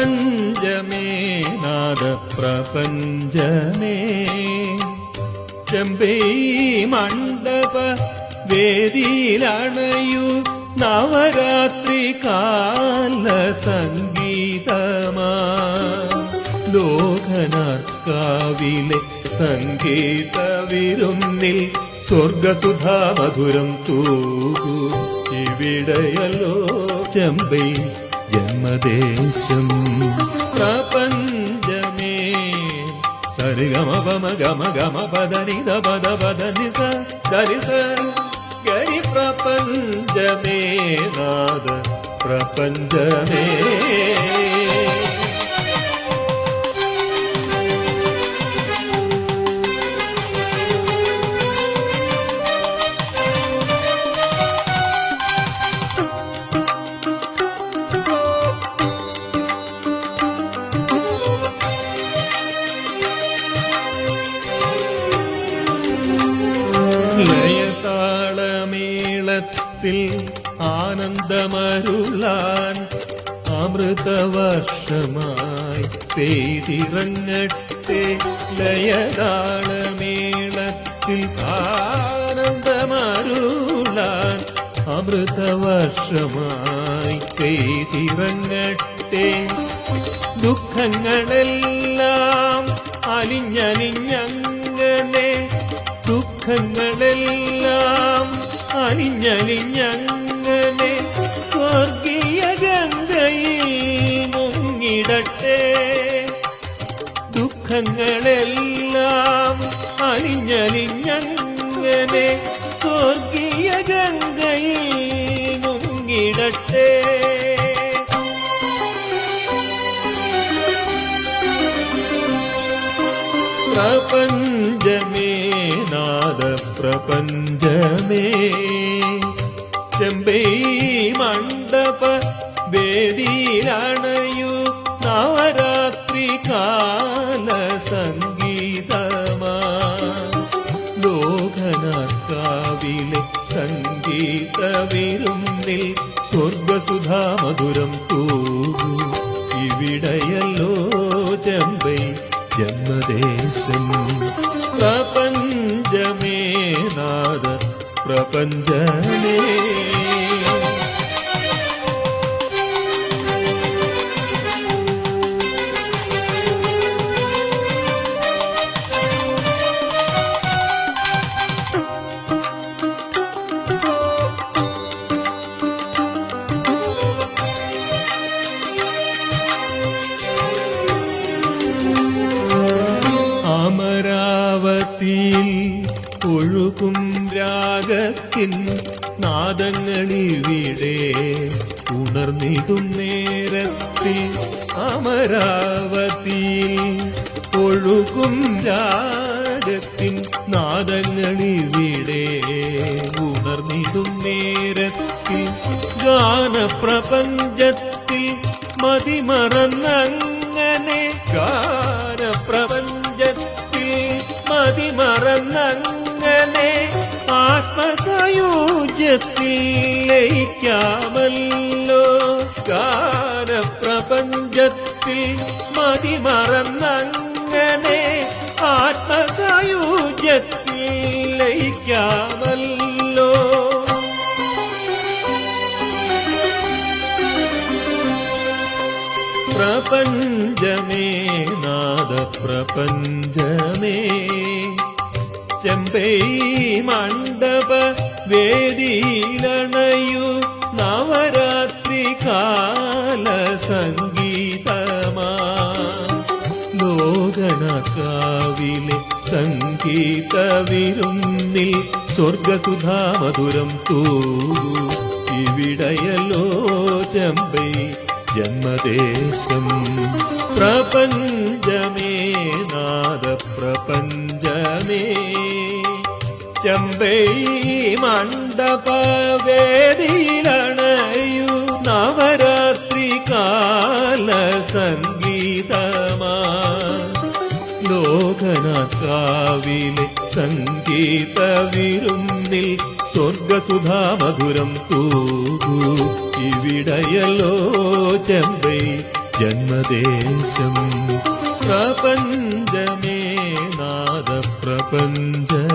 പ്രപഞ്ചമേ നാദ പ്രപഞ്ചമേ. ചെമ്പൈ മണ്ഡപ വേദിയിലണയു നവരാത്രി കാല സംഗീതമാ. ലോകനാർക്കാവിലെ സംഗീത വിരുന്നിൽ സ്വർഗസുധാ മധുരം തൂ ഇവിടെയല്ലോ ചെമ്പൈ देशं प्रपञ्चमे सरि गम पम गमगम पदनि दद नियि प्रपञ्चमे नाद प्रपञ्चमे ലയതാളമേളത്തിൽ ആനന്ദമരുളാൻ അമൃതവർഷമായി പെയ്തിറങ്ങട്ടെ ലയതാളമേളത്തിൽ ആനന്ദമരുളാൻ അമൃതവർഷമായി പെയ്തിറങ്ങട്ടെ. ദുഃഖങ്ങളെല്ലാം അലിഞ്ഞലിഞ്ഞങ്ങനെ ദുഃഖങ്ങളെല്ലാം അലിഞ്ഞലിഞ്ഞങ്ങനെ സ്വർഗീയ ഗംഗയിൽ മുങ്ങിടട്ടെ. ദുഃഖങ്ങളെല്ലാം അലിഞ്ഞലിഞ്ഞങ്ങനെ സ്വർഗീയ ഗംഗയിൽ മുങ്ങിടട്ടെ. പ്രപഞ്ചമേ നാദ പ്രപഞ്ചമേ ചെമ്പൈ മണ്ഡപ വേദിയിലണയു നവരാത്രി കാല സംഗീതമാ. ലോകനാക്കാവിലെ സംഗീത വിരുന്നിൽ സ്വർഗസുധാ മധുരം തൂകൂ. ഇവിടെയല്ലോ ചെമ്പൈ ജന്മദേശം. പ്രപഞ്ചമേ അമരാവതിയിൽ ഒഴുകും രാഗത്തിൻ നാദങ്ങളിവിടെ ഉണർന്നിടും നേരത്തിൽ അമരാവതിയിൽ. ഒഴുകും രാഗത്തിൻ നാദങ്ങളിവിടെ ഉണർന്നിടും നേരത്തിൽ ഗാനപ്രപഞ്ചത്തിൽ മതിമറന്നങ്ങനെ. ഗാനപ്രപഞ്ചത്തിൽ മതിമറന്നങ്ങനെ ആത്മസയൂജ്യത്തിൽ ലയിക്കാമല്ലോ ഗാനപ്രപഞ്ചത്തിൽ മതിമറന്നങ്ങനെ ആത്മസയൂജ്യത്തിൽ ലയിക്കാമല്ലോ പ്രപഞ്ചമേ നാദ പ്രപഞ്ചമേ ചെമ്പൈ മണ്ഡപ വേദിയിലണയു നവരാത്രി കാല സംഗീതമാ. ലോകനകാവിലെ സംഗീത വിരുന്നിൽ സ്വർഗസുധാ മധുരം തൂകൂ ഇവിടയല്ലോ ചെമ്പൈ ജന്മദേശം. പ്രപഞ്ചമേ നാദ പ്രപഞ്ചമേ ചമ്പൈ മണ്ഡപവേദിയിലണയു നവരാത്രി കാല സംഗീതമാ. ലോകനാക്കാവിലെ സംഗീത വിരുന്നിൽ സ്വർഗസുധാ മധുരം തൂകൂ. ഇവിടയല്ലോ ചെമ്പൈ ജന്മദേശം. പ്രപഞ്ചമേ பஞ்ச